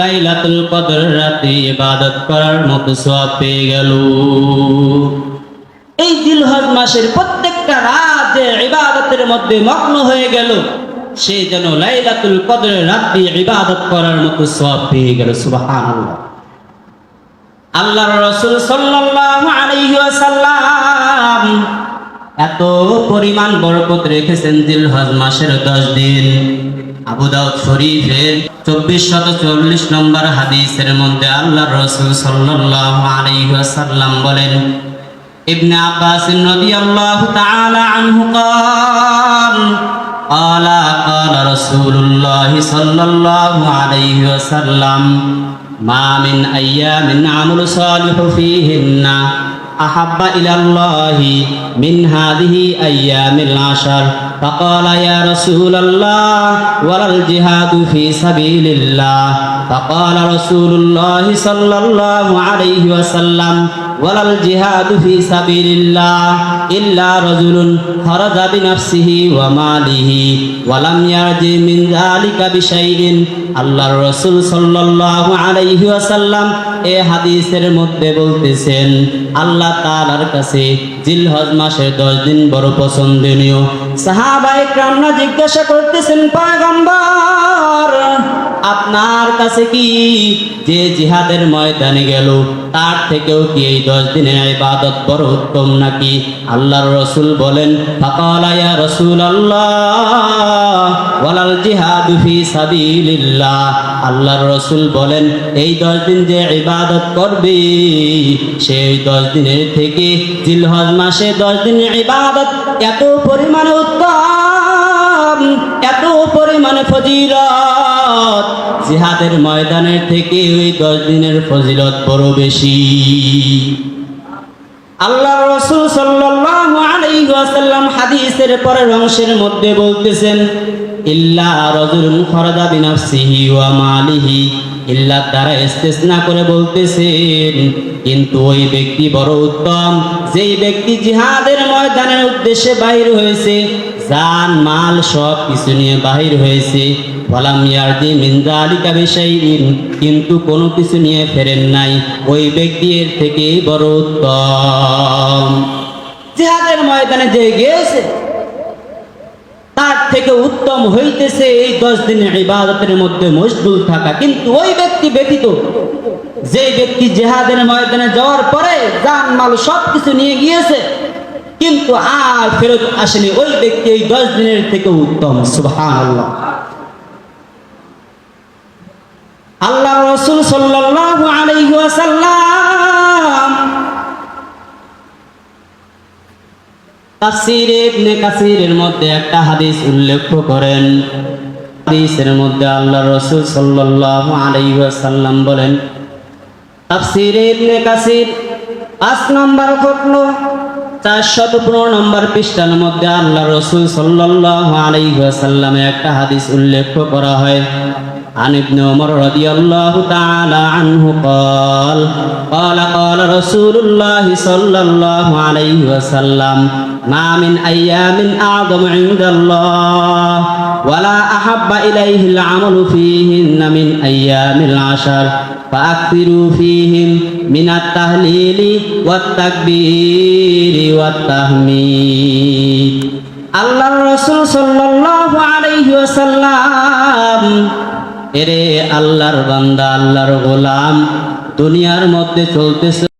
লাইলাতুল কদর রাতে ইবাদত করার মতো সওয়াব পেয়ে গেল। এই জিলহজ মাসের প্রত্যেকটা রাত যে ইবাদতের মধ্যে মগ্ন হয়ে গেল, সে যেন লাইলাতুল কদরের রাতে ইবাদত করার মতো সওয়াব পেয়ে গেল, সুবহানাল্লাহ। আল্লাহর রাসূল সাল্লাল্লাহু আলাইহি ওয়াসাল্লাম এত পরিমাণ বরকত রেখেছেন জিলহজ মাসের 10 দিন আবু দাউদ শরীফের চব্বিশ শত চল্লিশ নম্বর হাদিসের মধ্যে আল্লাহর রাসূল সাল্লাল্লাহু আলাইহি ওয়াসাল্লাম বলেন ابن عباس رضي الله تعالى عنه قال قال قال رسول الله صلى الله عليه وسلم ما من أيام عمل صالح فيهن أحب إلى الله من هذه أيام العشر فقال يا رسول الله ولا الجهاد في سبيل الله فقال رسول الله صلى الله عليه وسلم ولا الجهاد في سبيل الله إلا رجل خرج بنفسه وماله ولم يرجع من ذلك بشيء আল্লাহ রসুল সাল্লাহ আলাইহাসাল্লাম এ হাদিসের মধ্যে বলতেছেন, আল্লাহ তালার কাছে জিলহজ মাসের দশ দিন বড় পছন্দনীয়। সাহাবাই রামরা জিজ্ঞাসা করতেছেন পাগাম্বার আপনার কাছে কি যে জিহাদের ময়দানে গেল, তার থেকেও কি এই দশ দিনের ইবাদত বড় উত্তম নাকি? আল্লাহর রসুল বলেন, ফাকালা রসুল আল্লাহ ওয়ালাল জিহাদু ফি সাবিলিল্লাহ। আল্লাহর রসুল বলেন, এই দশ দিন যে ইবাদত করবে, সেই দশ দিনের থেকে জিলহজ মাসে দশ দিনের ইবাদত এত পরিমাণে উত্তম, এত পরিমাণে ফজিলত। জিহাদের ময়দানের থেকে ওই দশ দিনের ফজিলত বড় বেশি। আল্লাহ রসুল সাল্লাহ আলাইহি ওয়াসাল্লাম হাদিসের পরের অংশের মধ্যে বলতেছেন ইল্লা রাজুলুন খরাজা বিনাফসিহি ওয়া মালিহি, ইল্লা তারা ইস্তেসনা করে বলতেছেন, কিন্তু ওই ব্যক্তি বড় উত্তম। যেই ব্যক্তি জিহাদের ময়দানের উদ্দেশ্যে বাহির হয়েছে, জান, মাল সব কিছু নিয়ে বাহির হয়েছে। বলাম ইয়ারদি মিনজালিকা বিশাইইন, কিন্তু কোনো কিছু নিয়ে ফেরেন নাই। ওই ব্যক্তি এর থেকে বড় উত্তম। জিহাদের ময়দানে যে গিয়েছে থেকে উত্তম হইতেছে এই দশ দিনের ইবাদতের মধ্যে মশগুল থাকা। কিন্তু ওই ব্যক্তি ব্যতীত, যে ব্যক্তি জেহাদের ময়দানে যাওয়ার পরে জান মাল সব কিছু নিয়ে গিয়েছে, কিন্তু আর ফেরত আসেনি ওই ব্যক্তি এই দশ দিনের থেকে উত্তম। সুবহানাল্লাহ। আল্লাহ রসুল সাল্লাল্লাহু আলাইহি ওয়াসাল্লাম তাফসীর ইবনে কাসিরের মধ্যে একটা হাদিস উল্লেখ করেন হাদিসের মধ্যে আল্লাহ রসুল সাল্লাল্লাহু আলাইহি ওয়াসাল্লাম বলেন তাফসীর ইবনে কাসির পাঁচ নম্বর খতম চারশত পনেরো নম্বর পৃষ্ঠার মধ্যে আল্লাহ রসুল সাল্লাল্লাহু আলাইহি ওয়াসাল্লামে একটা হাদিস উল্লেখ করা হয় عن ابن عمر رضي الله تعالى عنه قال قال قال رسول الله صلى الله عليه وسلم ما من أيام أعظم عند الله ولا أحب إليه العمل فيهن من أيام العشر فأكثروا فيهم من التهليل والتكبير والتحميد الله الرسول صلى الله عليه وسلم এরে আল্লাহর বান্দা আল্লাহর গোলাম দুনিয়ার মধ্যে চলতেছে